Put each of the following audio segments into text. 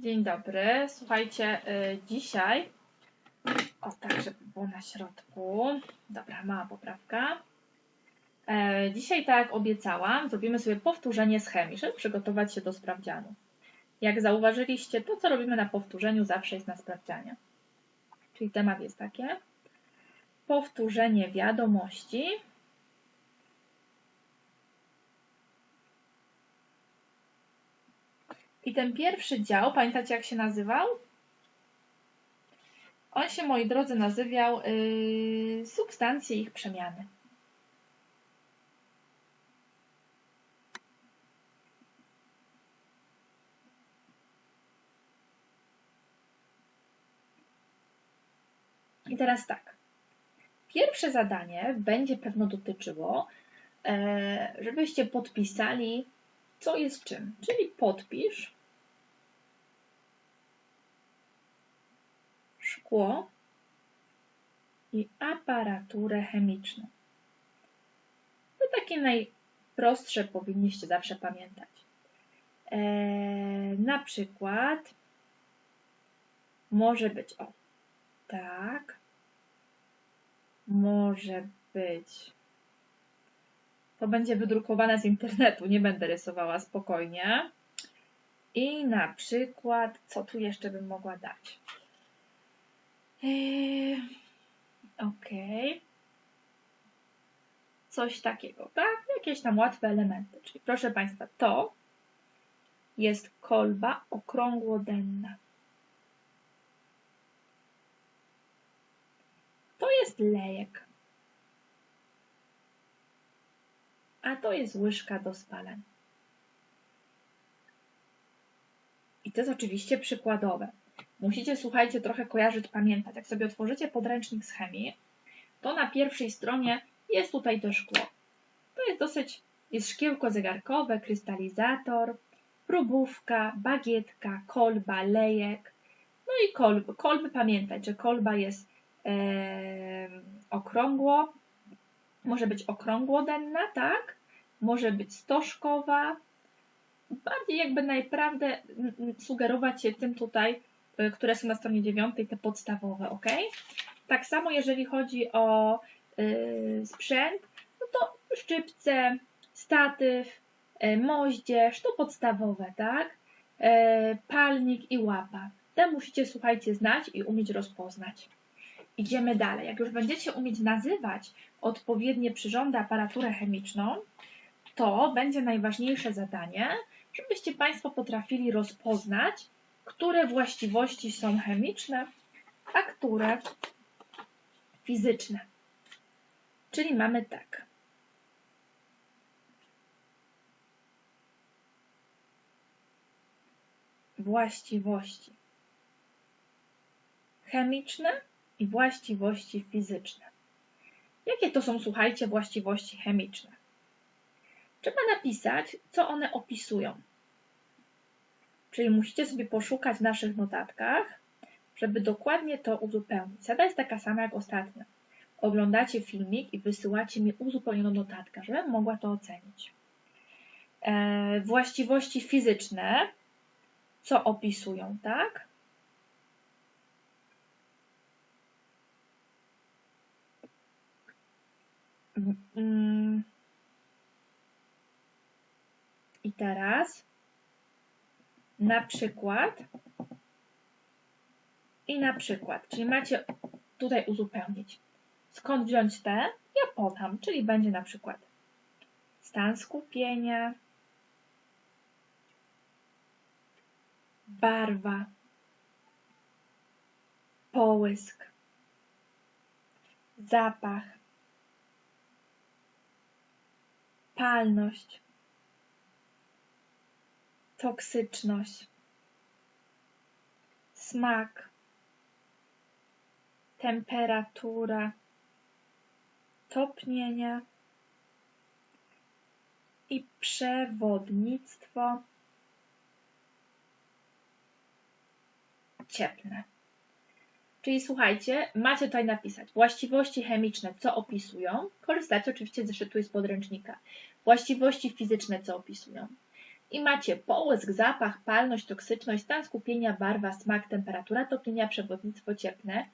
Dzień dobry. Słuchajcie, y, dzisiaj. O, tak, żeby było na środku. Dobra, mała poprawka. E, Dzisiaj, tak jak obiecałam, zrobimy sobie powtórzenie z chemii, żeby przygotować się do sprawdzianu. Jak zauważyliście, to co robimy na powtórzeniu zawsze jest na sprawdzianie. Czyli temat jest takie. Powtórzenie wiadomości. I ten pierwszy dział, pamiętacie jak się nazywał? On się, moi drodzy, nazywał yy, substancje ich przemiany. I teraz tak. Pierwsze zadanie będzie pewno dotyczyło, e, żebyście podpisali, co jest czym. Czyli podpisz szkło i aparaturę chemiczną. To takie najprostsze powinniście zawsze pamiętać. E, na przykład może być o tak, może być. To będzie wydrukowane z internetu, nie będę rysowała spokojnie. I na przykład, co tu jeszcze bym mogła dać? Eee, ok. Coś takiego, tak? Jakieś tam łatwe elementy. Czyli proszę Państwa, to jest kolba okrągłodenna. To jest lejek. A to jest łyżka do spalania. I to jest oczywiście przykładowe. Musicie, słuchajcie, trochę kojarzyć, pamiętać. Jak sobie otworzycie podręcznik z chemii, to na pierwszej stronie jest tutaj to szkło. To jest dosyć, jest szkiełko zegarkowe, krystalizator, próbówka, bagietka, kolba, lejek. No i kolby. Kolby pamiętać, że kolba jest e, okrągło, może być okrągłodenna, tak? Może być stożkowa. Bardziej jakby naprawdę sugerować się tym tutaj, które są na stronie 9, te podstawowe, ok? Tak samo jeżeli chodzi o y, sprzęt, no to szczypce, statyw, y, moździerz, to podstawowe, tak? Y, palnik i łapa. Te musicie, słuchajcie, znać i umieć rozpoznać. Idziemy dalej. Jak już będziecie umieć nazywać odpowiednie przyrządy, aparaturę chemiczną, to będzie najważniejsze zadanie, żebyście Państwo potrafili rozpoznać, które właściwości są chemiczne, a które fizyczne. Czyli mamy tak. Właściwości chemiczne i właściwości fizyczne. Jakie to są, słuchajcie, właściwości chemiczne? Trzeba napisać, co one opisują. Czyli musicie sobie poszukać w naszych notatkach, żeby dokładnie to uzupełnić. Zasada jest taka sama jak ostatnio. Oglądacie filmik i wysyłacie mi uzupełnioną notatkę, żebym mogła to ocenić. E, właściwości fizyczne, co opisują, tak? Mm. I teraz na przykład i na przykład, czyli macie tutaj uzupełnić. Skąd wziąć te? Ja podam, czyli będzie na przykład stan skupienia, barwa, połysk, zapach, palność, toksyczność, smak, temperatura, topnienie i przewodnictwo cieplne. Czyli słuchajcie, macie tutaj napisać właściwości chemiczne, co opisują. Korzystacie oczywiście z zeszytu z podręcznika. Właściwości fizyczne, co opisują. I macie połysk, zapach, palność, toksyczność, stan skupienia, barwa, smak, temperatura topienia, przewodnictwo cieplne,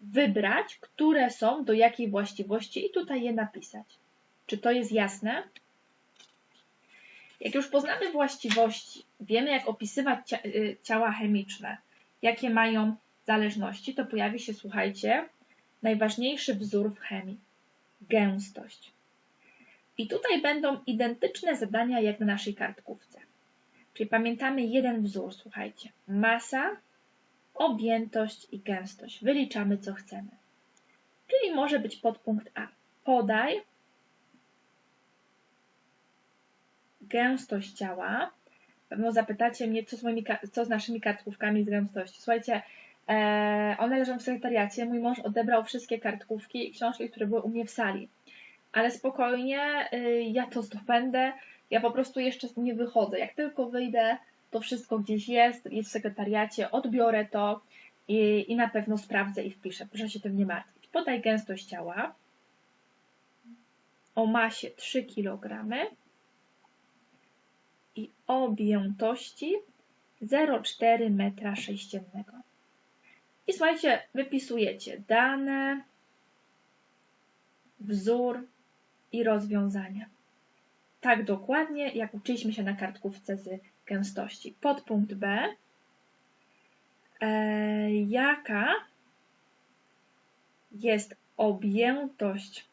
wybrać, które są do jakiej właściwości i tutaj je napisać. Czy to jest jasne? Jak już poznamy właściwości, wiemy jak opisywać y, ciała chemiczne, jakie mają zależności, to pojawi się, słuchajcie, najważniejszy wzór w chemii gęstość. I tutaj będą identyczne zadania jak na naszej kartkówce. Czyli pamiętamy jeden wzór, słuchajcie. Masa, objętość i gęstość. Wyliczamy co chcemy. Czyli może być podpunkt A. Podaj gęstość ciała. Pewno zapytacie mnie, co z, moimi, co z naszymi kartkówkami z gęstości. Słuchajcie, e, one leżą w sekretariacie. Mój mąż odebrał wszystkie kartkówki i książki, które były u mnie w sali. Ale spokojnie, y, ja to zdobędę. Ja po prostu jeszcze nie wychodzę. Jak tylko wyjdę, to wszystko gdzieś jest, jest w sekretariacie, odbiorę to i, i na pewno sprawdzę i wpiszę. Proszę się tym nie martwić. Podaj gęstość ciała o masie 3 kg i objętości 0,4 metra sześciennego. I słuchajcie, wypisujecie dane, wzór i rozwiązania. Tak dokładnie, jak uczyliśmy się na kartkówce z gęstości. Podpunkt B. E, jaka jest objętość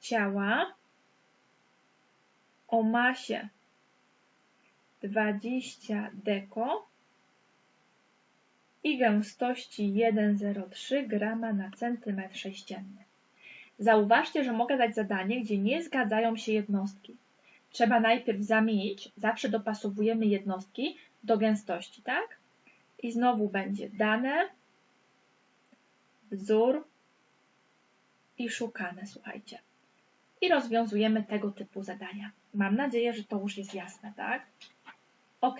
ciała o masie 20 deko i gęstości 1,03 g na centymetr sześcienny. Zauważcie, że mogę dać zadanie, gdzie nie zgadzają się jednostki. Trzeba najpierw zamienić, zawsze dopasowujemy jednostki do gęstości, tak? I znowu będzie dane, wzór i szukane, słuchajcie. I rozwiązujemy tego typu zadania. Mam nadzieję, że to już jest jasne, tak? Ok.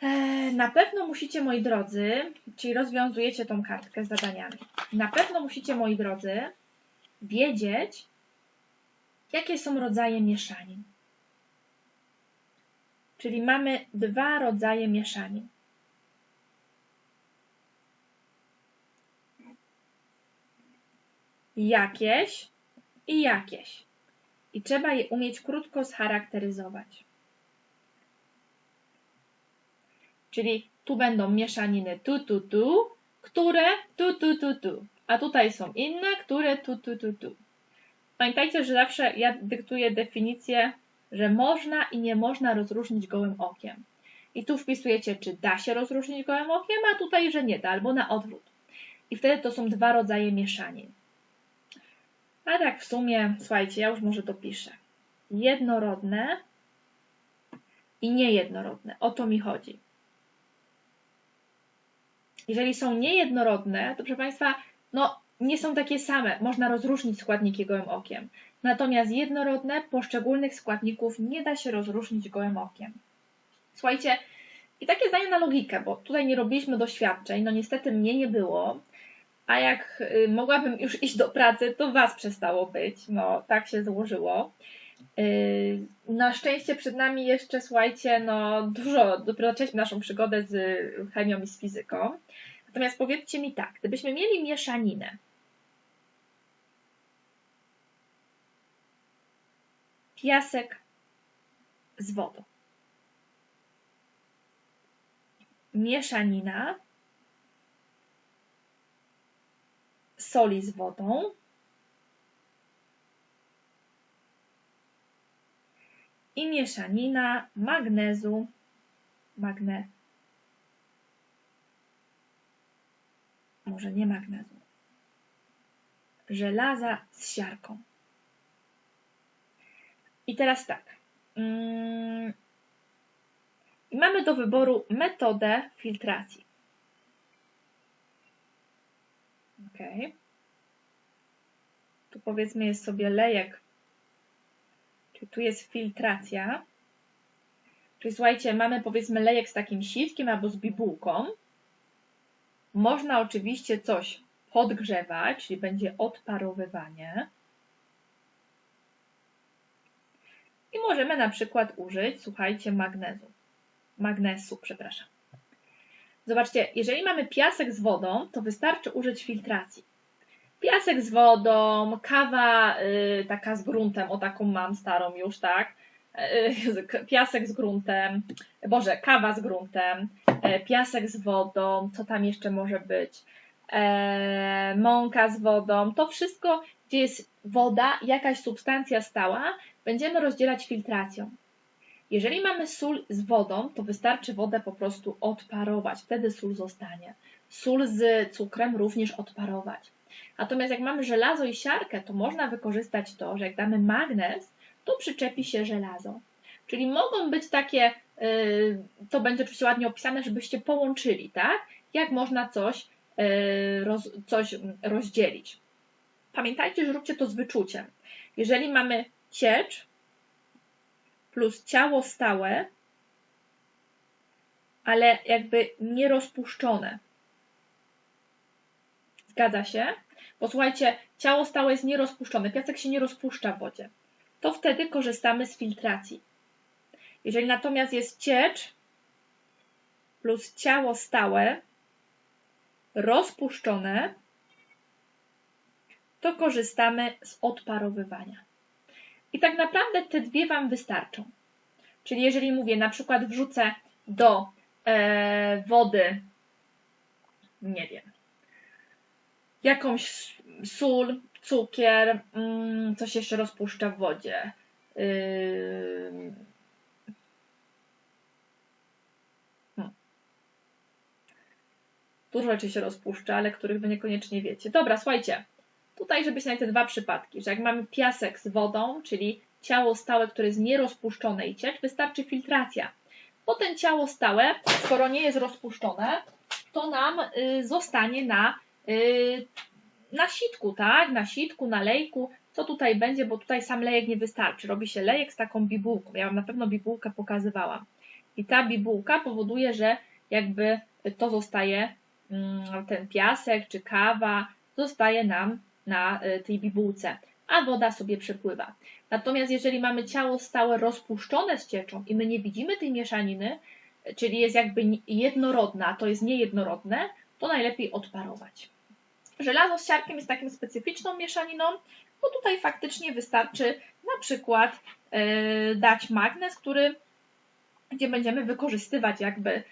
E, na pewno musicie, moi drodzy, czyli rozwiązujecie tą kartkę z zadaniami. Na pewno musicie, moi drodzy, wiedzieć, jakie są rodzaje mieszanin. Czyli mamy dwa rodzaje mieszanin. Jakieś i jakieś. I trzeba je umieć krótko scharakteryzować. Czyli tu będą mieszaniny tu, tu, tu, które tu, tu, tu, tu. A tutaj są inne, które tu, tu, tu, tu. Pamiętajcie, że zawsze ja dyktuję definicję, że można i nie można rozróżnić gołym okiem. I tu wpisujecie, czy da się rozróżnić gołym okiem, a tutaj, że nie da, albo na odwrót. I wtedy to są dwa rodzaje mieszanin. A tak w sumie, słuchajcie, ja już może dopiszę. Jednorodne i niejednorodne. O to mi chodzi. Jeżeli są niejednorodne, to proszę Państwa, no nie są takie same. Można rozróżnić składniki gołym okiem. Natomiast jednorodne poszczególnych składników nie da się rozróżnić gołym okiem. Słuchajcie, i takie zdanie na logikę, bo tutaj nie robiliśmy doświadczeń, no niestety mnie nie było, a jak y, mogłabym już iść do pracy, to Was przestało być. No, tak się złożyło. Y, na szczęście przed nami jeszcze, słuchajcie, no dużo, dopiero zaczęliśmy naszą przygodę z chemią i z fizyką. Natomiast powiedzcie mi tak, gdybyśmy mieli mieszaninę, piasek z wodą. Mieszanina soli z wodą i mieszanina magnezu, magne, może nie magnezu, żelaza z siarką. I teraz tak. Mm, mamy do wyboru metodę filtracji. Ok. Tu powiedzmy jest sobie lejek, czyli tu jest filtracja. Czyli słuchajcie, mamy powiedzmy lejek z takim sitkiem albo z bibułką. Można oczywiście coś podgrzewać, czyli będzie odparowywanie. I możemy na przykład użyć, słuchajcie, magnezu. Magnesu, przepraszam. Zobaczcie, jeżeli mamy piasek z wodą, to wystarczy użyć filtracji. Piasek z wodą, kawa y, taka z gruntem, o taką mam starą już, tak? Y, piasek z gruntem, Boże, kawa z gruntem, piasek z wodą, co tam jeszcze może być? E, mąka z wodą, to wszystko, gdzie jest woda, jakaś substancja stała, będziemy rozdzielać filtracją. Jeżeli mamy sól z wodą, to wystarczy wodę po prostu odparować, wtedy sól zostanie. Sól z cukrem również odparować. Natomiast jak mamy żelazo i siarkę, to można wykorzystać to, że jak damy magnez, to przyczepi się żelazo. Czyli mogą być takie, to będzie oczywiście ładnie opisane, żebyście połączyli, tak? Jak można coś, y, roz, coś rozdzielić. Pamiętajcie, że róbcie to z wyczuciem. Jeżeli mamy ciecz plus ciało stałe, ale jakby nierozpuszczone. Zgadza się? Bo słuchajcie, ciało stałe jest nierozpuszczone, piasek się nie rozpuszcza w wodzie. To wtedy korzystamy z filtracji. Jeżeli natomiast jest ciecz plus ciało stałe rozpuszczone, to korzystamy z odparowywania. I tak naprawdę te dwie Wam wystarczą. Czyli jeżeli mówię, na przykład wrzucę do e, wody, nie wiem, jakąś sól, cukier, mm, coś jeszcze rozpuszcza w wodzie. Yy... Dużo rzeczy się rozpuszcza, ale których Wy niekoniecznie wiecie. Dobra, słuchajcie. Tutaj, żebyście mieli te dwa przypadki, że jak mamy piasek z wodą, czyli ciało stałe, które jest nierozpuszczone i ciecz, wystarczy filtracja. Potem ciało stałe, skoro nie jest rozpuszczone, to nam y, zostanie na, y, na sitku, tak? Na sitku, na lejku. Co tutaj będzie, bo tutaj sam lejek nie wystarczy. Robi się lejek z taką bibułką. Ja Wam na pewno bibułkę pokazywałam. I ta bibułka powoduje, że jakby to zostaje, ten piasek czy kawa, zostaje nam na y, tej bibułce, a woda sobie przepływa. Natomiast jeżeli mamy ciało stałe rozpuszczone z cieczą i my nie widzimy tej mieszaniny, czyli jest jakby jednorodna, to jest niejednorodne, to najlepiej odparować. Żelazo z siarkiem jest taką specyficzną mieszaniną, bo tutaj faktycznie wystarczy na przykład yy, dać magnez, który, gdzie będziemy wykorzystywać jakby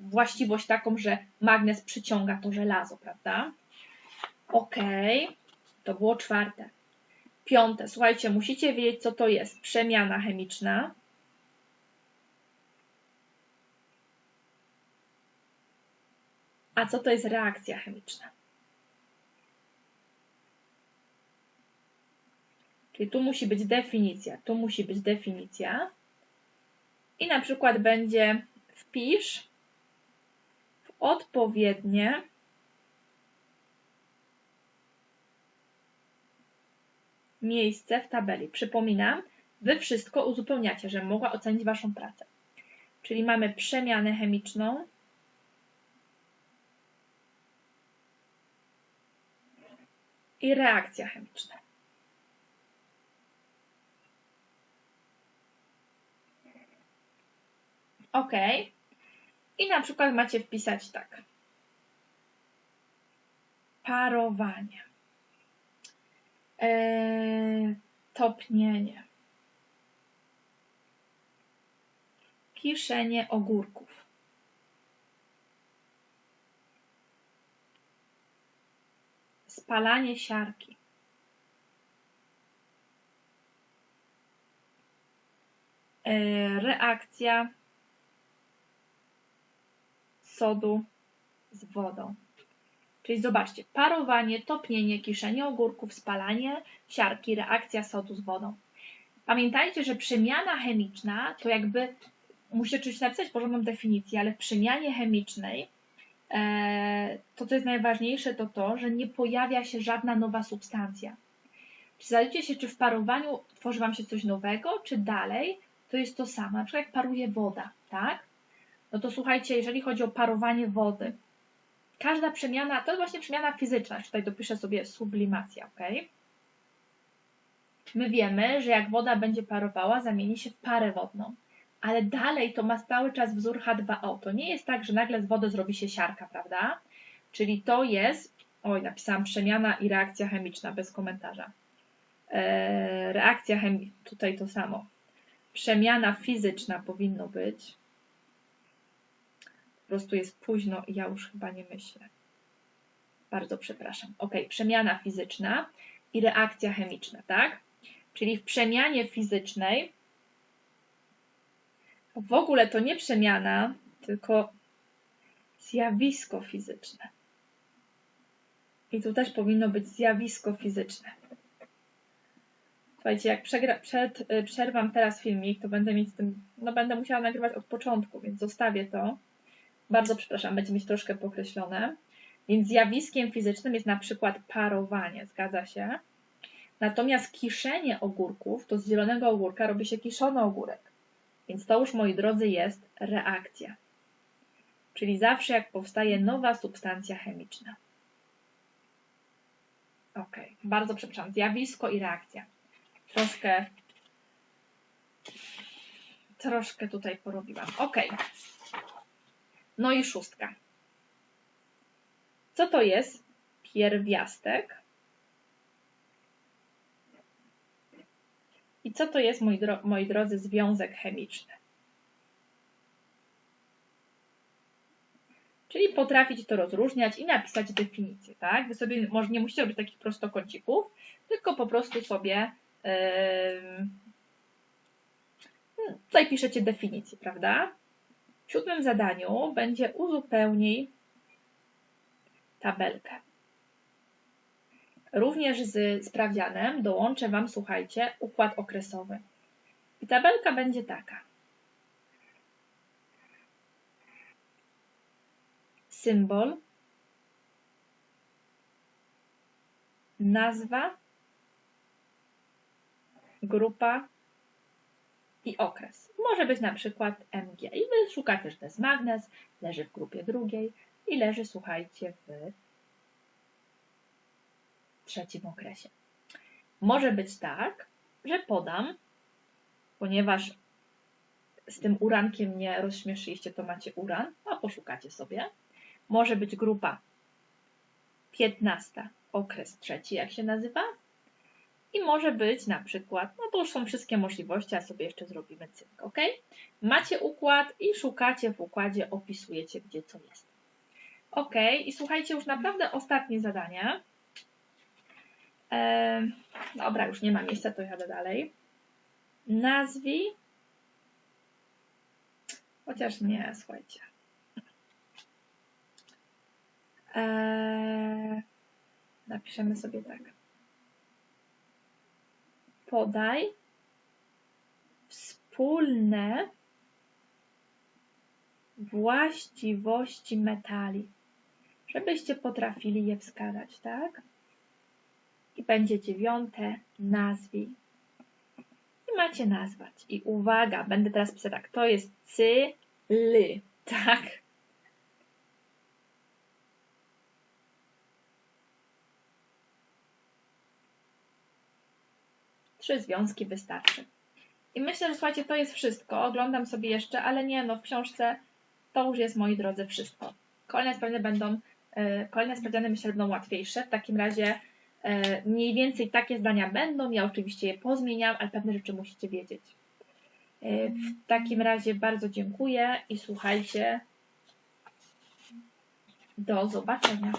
właściwość taką, że magnez przyciąga to żelazo, prawda? Ok, to było czwarte. Piąte, słuchajcie, musicie wiedzieć, co to jest przemiana chemiczna. A co to jest reakcja chemiczna? Czyli tu musi być definicja, tu musi być definicja. I na przykład będzie wpisz w odpowiednie miejsce w tabeli. Przypominam, Wy wszystko uzupełniacie, żebym mogła ocenić Waszą pracę. Czyli mamy przemianę chemiczną, i reakcja chemiczna. OK. I na przykład macie wpisać tak. Parowanie. Eee, topnienie. Kiszenie ogórków. Spalanie siarki. Eee, reakcja sodu z wodą. Czyli zobaczcie, parowanie, topnienie, kiszenie ogórków, spalanie siarki, reakcja sodu z wodą. Pamiętajcie, że przemiana chemiczna to jakby, musicie oczywiście napisać porządną definicję, ale w przemianie chemicznej e, to, co jest najważniejsze, to to, że nie pojawia się żadna nowa substancja. Czy się, czy w parowaniu tworzy Wam się coś nowego, czy dalej to jest to samo. Na przykład jak paruje woda, tak? No to słuchajcie, jeżeli chodzi o parowanie wody, każda przemiana, to jest właśnie przemiana fizyczna. Tutaj dopiszę sobie sublimacja, ok? My wiemy, że jak woda będzie parowała, zamieni się w parę wodną. Ale dalej to ma cały czas wzór H2O. To nie jest tak, że nagle z wody zrobi się siarka, prawda? Czyli to jest, oj, napisałam przemiana i reakcja chemiczna bez komentarza. Eee, reakcja chemiczna, tutaj to samo. Przemiana fizyczna powinno być. Po prostu jest późno i ja już chyba nie myślę. Bardzo przepraszam. Ok, przemiana fizyczna i reakcja chemiczna, tak? Czyli w przemianie fizycznej w ogóle to nie przemiana, tylko zjawisko fizyczne. I tu też powinno być zjawisko fizyczne. Słuchajcie, jak przegra, przed, y, przerwam teraz filmik, to będę mieć z tym, no będę musiała nagrywać od początku, więc zostawię to. Bardzo przepraszam, będzie mieć troszkę pokreślone. Więc zjawiskiem fizycznym jest na przykład parowanie, zgadza się? Natomiast kiszenie ogórków, to z zielonego ogórka robi się kiszony ogórek. Więc to już, moi drodzy, jest reakcja. Czyli zawsze jak powstaje nowa substancja chemiczna. Ok, bardzo przepraszam. Zjawisko i reakcja. Troszkę, troszkę tutaj porobiłam. Ok. No i szóstka. Co to jest pierwiastek? I co to jest, moi, dro moi drodzy, związek chemiczny? Czyli potrafić to rozróżniać i napisać definicję, tak? Wy sobie może nie musicie robić takich prostokącików, tylko po prostu sobie yy, tutaj piszecie definicję, prawda? W siódmym zadaniu będzie uzupełnij tabelkę. Również z sprawdzianem dołączę Wam, słuchajcie, układ okresowy. I tabelka będzie taka. Symbol, nazwa, grupa i okres. Może być na przykład MG. I Wy szukacie, że to jest magnes, leży w grupie drugiej i leży, słuchajcie, w trzecim okresie. Może być tak, że podam, ponieważ z tym urankiem nie rozśmieszyliście, to macie uran, a poszukacie sobie. Może być grupa 15, okres trzeci, jak się nazywa. I może być na przykład, no to już są wszystkie możliwości, a sobie jeszcze zrobimy cynk, ok? Macie układ i szukacie w układzie, opisujecie, gdzie co jest. Ok, i słuchajcie, już naprawdę ostatnie zadanie. E, dobra, już nie ma miejsca, to jadę dalej. Nazwij. Chociaż nie, słuchajcie. E, napiszemy sobie tak. Podaj wspólne właściwości metali, żebyście potrafili je wskazać, tak? i będzie dziewiąte nazwij. I macie nazwać. I uwaga, będę teraz pisać tak, to jest cy, ly, tak? Trzy związki wystarczy. I myślę, że słuchajcie, to jest wszystko. Oglądam sobie jeszcze, ale nie, no w książce to już jest, moi drodzy, wszystko. Kolejne sprawdziany będą, yy, kolejne sprawdziany myślę będą łatwiejsze. W takim razie E, mniej więcej takie zdania będą, ja oczywiście je pozmieniam, ale pewne rzeczy musicie wiedzieć. E, w takim razie bardzo dziękuję i słuchajcie. Do zobaczenia.